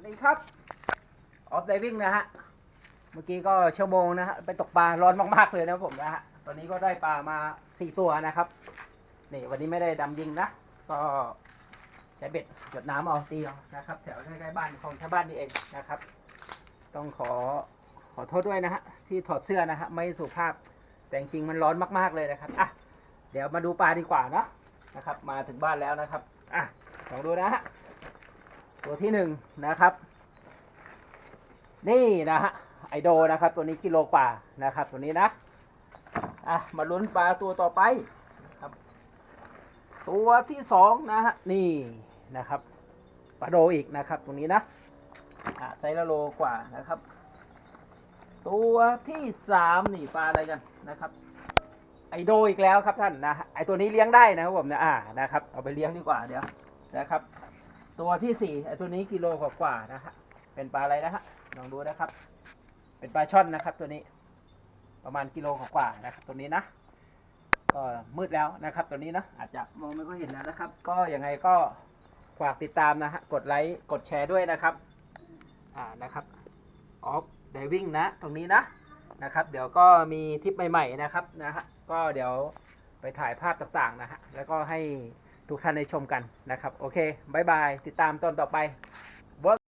วัสดีครับ ออฟไดวิ่งนะฮะ เมื่อกี้ก็ชั่วโมงนะฮะ ไปตกปลาร้อนมากๆเลยนะผมนะฮะ ตอนนี้ก็ได้ปลามาสี่ตัวนะครับ นี่วันนี้ไม่ได้ดำยิงนะ ก็ใช้เบ็ดหยดน้ำเอาตีเอานะครับ แถวใกล้ๆบ้านของชาวบ้านนี่เองนะครับ ต้องขอขอโทษด้วยนะฮะ ที่ถอดเสื้อนะฮะ ไม่สุภาพ แต่จริงๆมันร้อนมากๆเลยนะครับ อะ เดี๋ยวมาดูปลาดีกว่าเนะนะครับ มาถึงบ้านแล้วนะครับ อะลองดูนะฮะ ตัวที่หนึ่งนะครับ นี่นะฮะไอโดนะครับ ตัวนี้กิโลกว่านะครับ ตัวนี้นะอะมาลุ้นปลาตัวต่อไปครับ ตัวที่สองนะฮะนี่นะครับปลาโดอีกนะครับตรงนี้นะอะไซส์ละโลกว่านะครับ ตัวที่สามนี่ปลาอะไรกันนะครับ ไอโดอีกแล้วครับท่านนะไอตัวนี้เลี้ยงได้นะครับผมนะอ่านะครับ เอาไปเลี้ยงดีกว่าเดี๋ยวนะครับ ตัวที่สี่ไอตัวนี้กิโลกว่าๆนะฮะเป็นปลาอะไรนะฮะลองดูนะครับ เป็นปลาช่อนนะครับ ตัวนี้ประมาณกิโลกว่าๆนะครับตัวนี้นะก็มืดแล้วนะครับ ตัวนี้นะอาจจะมองไม่ค่อยเห็นแล้วนะครับ ก็ยังไงก็ฝากติดตามนะฮะกดไลค์กดแชร์ด้วยนะครับอ่านะครับออฟไดวิ่งนะ ตรงนี้นะนะครับ เดี๋ยวก็มีทริปใหม่ ๆนะครับนะฮะก็เดี๋ยวไปถ่ายภาพต่างๆนะฮะแล้วก็ให้ ทุกท่านได้ชมกันนะครับ โอเคบายบาย ติดตามตอนต่อไป